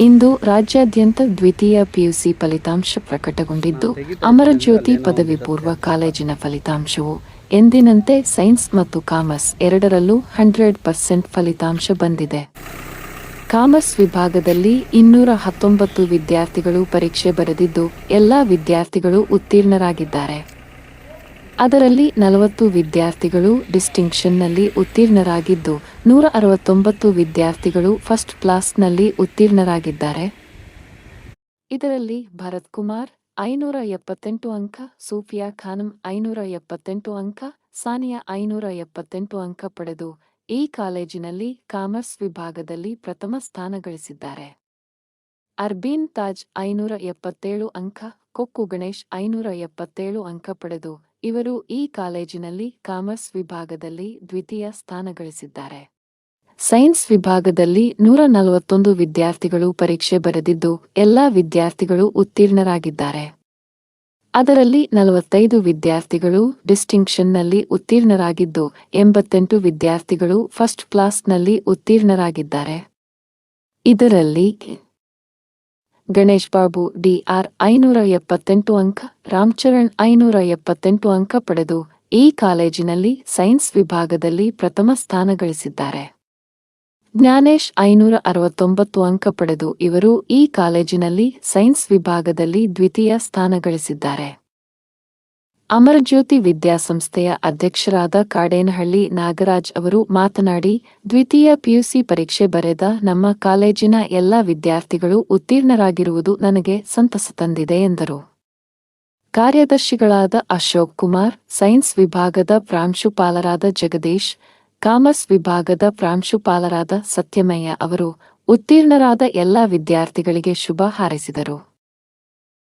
ಇಂದು ರಾಜ್ಯಾದ್ಯಂತ ದ್ವಿತೀಯ ಪಿಯುಸಿ ಫಲಿತಾಂಶ ಪ್ರಕಟಗೊಂಡಿದ್ದು ಅಮರಜ್ಯೋತಿ ಪದವಿ ಪೂರ್ವ ಕಾಲೇಜಿನ ಫಲಿತಾಂಶವು ಎಂದಿನಂತೆ ಸೈನ್ಸ್ ಮತ್ತು ಕಾಮರ್ಸ್ ಎರಡರಲ್ಲೂ ಹಂಡ್ರೆಡ್ ಪರ್ಸೆಂಟ್ ಫಲಿತಾಂಶ ಬಂದಿದೆ. ಕಾಮರ್ಸ್ ವಿಭಾಗದಲ್ಲಿ ಇನ್ನೂರ ಹತ್ತೊಂಬತ್ತು ವಿದ್ಯಾರ್ಥಿಗಳು ಪರೀಕ್ಷೆ ಬರೆದಿದ್ದು, ಎಲ್ಲಾ ವಿದ್ಯಾರ್ಥಿಗಳು ಉತ್ತೀರ್ಣರಾಗಿದ್ದಾರೆ. ಅದರಲ್ಲಿ ನಲವತ್ತು ವಿದ್ಯಾರ್ಥಿಗಳು ಡಿಸ್ಟಿಂಕ್ಷನ್ನಲ್ಲಿ ಉತ್ತೀರ್ಣರಾಗಿದ್ದು ನೂರ ಅರವತ್ತೊಂಬತ್ತು ವಿದ್ಯಾರ್ಥಿಗಳು ಫಸ್ಟ್ ಕ್ಲಾಸ್ನಲ್ಲಿ ಉತ್ತೀರ್ಣರಾಗಿದ್ದಾರೆ. ಇದರಲ್ಲಿ ಭರತ್ ಕುಮಾರ್ ಐನೂರ ಎಪ್ಪತ್ತೆಂಟು ಅಂಕ, ಸೂಫಿಯಾ ಖಾನಂ ಐನೂರ ಎಪ್ಪತ್ತೆಂಟು ಅಂಕ, ಸಾನಿಯಾ ಐನೂರ ಎಪ್ಪತ್ತೆಂಟು ಅಂಕ ಪಡೆದು ಈ ಕಾಲೇಜಿನಲ್ಲಿ ಕಾಮರ್ಸ್ ವಿಭಾಗದಲ್ಲಿ ಪ್ರಥಮ ಸ್ಥಾನ ಗಳಿಸಿದ್ದಾರೆ. ಅರ್ಬೀನ್ ತಾಜ್ ಐನೂರ ಎಪ್ಪತ್ತೇಳು ಅಂಕ, ಕೊಕ್ಕು ಗಣೇಶ್ ಐನೂರ ಎಪ್ಪತ್ತೇಳು ಅಂಕ ಪಡೆದು ಇವರು ಈ ಕಾಲೇಜಿನಲ್ಲಿ ಕಾಮರ್ಸ್ ವಿಭಾಗದಲ್ಲಿ ದ್ವಿತೀಯ ಸ್ಥಾನ ಗಳಿಸಿದ್ದಾರೆ ಸೈನ್ಸ್ ವಿಭಾಗದಲ್ಲಿ ನೂರ ನಲವತ್ತೊಂದು ವಿದ್ಯಾರ್ಥಿಗಳು ಪರೀಕ್ಷೆ ಬರೆದಿದ್ದು, ಎಲ್ಲಾ ವಿದ್ಯಾರ್ಥಿಗಳು ಉತ್ತೀರ್ಣರಾಗಿದ್ದಾರೆ. ಅದರಲ್ಲಿ ನಲವತ್ತೈದು ವಿದ್ಯಾರ್ಥಿಗಳು ಡಿಸ್ಟಿಂಕ್ಷನ್ನಲ್ಲಿ ಉತ್ತೀರ್ಣರಾಗಿದ್ದು, ಎಂಬತ್ತೆಂಟು ವಿದ್ಯಾರ್ಥಿಗಳು ಫಸ್ಟ್ ಕ್ಲಾಸ್ನಲ್ಲಿ ಉತ್ತೀರ್ಣರಾಗಿದ್ದಾರೆ. ಇದರಲ್ಲಿ ಗಣೇಶ್ ಬಾಬು ಡಿಆರ್ ಐನೂರ ಎಪ್ಪತ್ತೆಂಟು ಅಂಕ ರಾಮ್ಚರಣ್ ಐನೂರ ಎಪ್ಪತ್ತೆಂಟು ಅಂಕ ಪಡೆದು ಈ ಕಾಲೇಜಿನಲ್ಲಿ ಸೈನ್ಸ್ ವಿಭಾಗದಲ್ಲಿ ಪ್ರಥಮ ಸ್ಥಾನ ಗಳಿಸಿದ್ದಾರೆ. ಜ್ಞಾನೇಶ್ ಐನೂರ ಅರವತ್ತೊಂಬತ್ತು ಅಂಕ ಪಡೆದು ಇವರು ಈ ಕಾಲೇಜಿನಲ್ಲಿ ಸೈನ್ಸ್ ವಿಭಾಗದಲ್ಲಿ ದ್ವಿತೀಯ ಸ್ಥಾನ ಗಳಿಸಿದ್ದಾರೆ. ಅಮರಜ್ಯೋತಿ ವಿದ್ಯಾಸಂಸ್ಥೆಯ ಅಧ್ಯಕ್ಷರಾದ ಕಾಡೇನಹಳ್ಳಿ ನಾಗರಾಜ್ ಅವರು ಮಾತನಾಡಿ, ದ್ವಿತೀಯ ಪಿಯುಸಿ ಪರೀಕ್ಷೆ ಬರೆದ ನಮ್ಮ ಕಾಲೇಜಿನ ಎಲ್ಲ ವಿದ್ಯಾರ್ಥಿಗಳು ಉತ್ತೀರ್ಣರಾಗಿರುವುದು ನನಗೆ ಸಂತಸ ತಂದಿದೆ ಎಂದರು. ಕಾರ್ಯದರ್ಶಿಗಳಾದ ಅಶೋಕ್ ಕುಮಾರ್, ಸೈನ್ಸ್ ವಿಭಾಗದ ಪ್ರಾಂಶುಪಾಲರಾದ ಜಗದೀಶ್, ಕಾಮರ್ಸ್ ವಿಭಾಗದ ಪ್ರಾಂಶುಪಾಲರಾದ ಸತ್ಯಮಯ್ಯ ಅವರು ಉತ್ತೀರ್ಣರಾದ ಎಲ್ಲ ವಿದ್ಯಾರ್ಥಿಗಳಿಗೆ ಶುಭ ಹಾರೈಸಿದರು.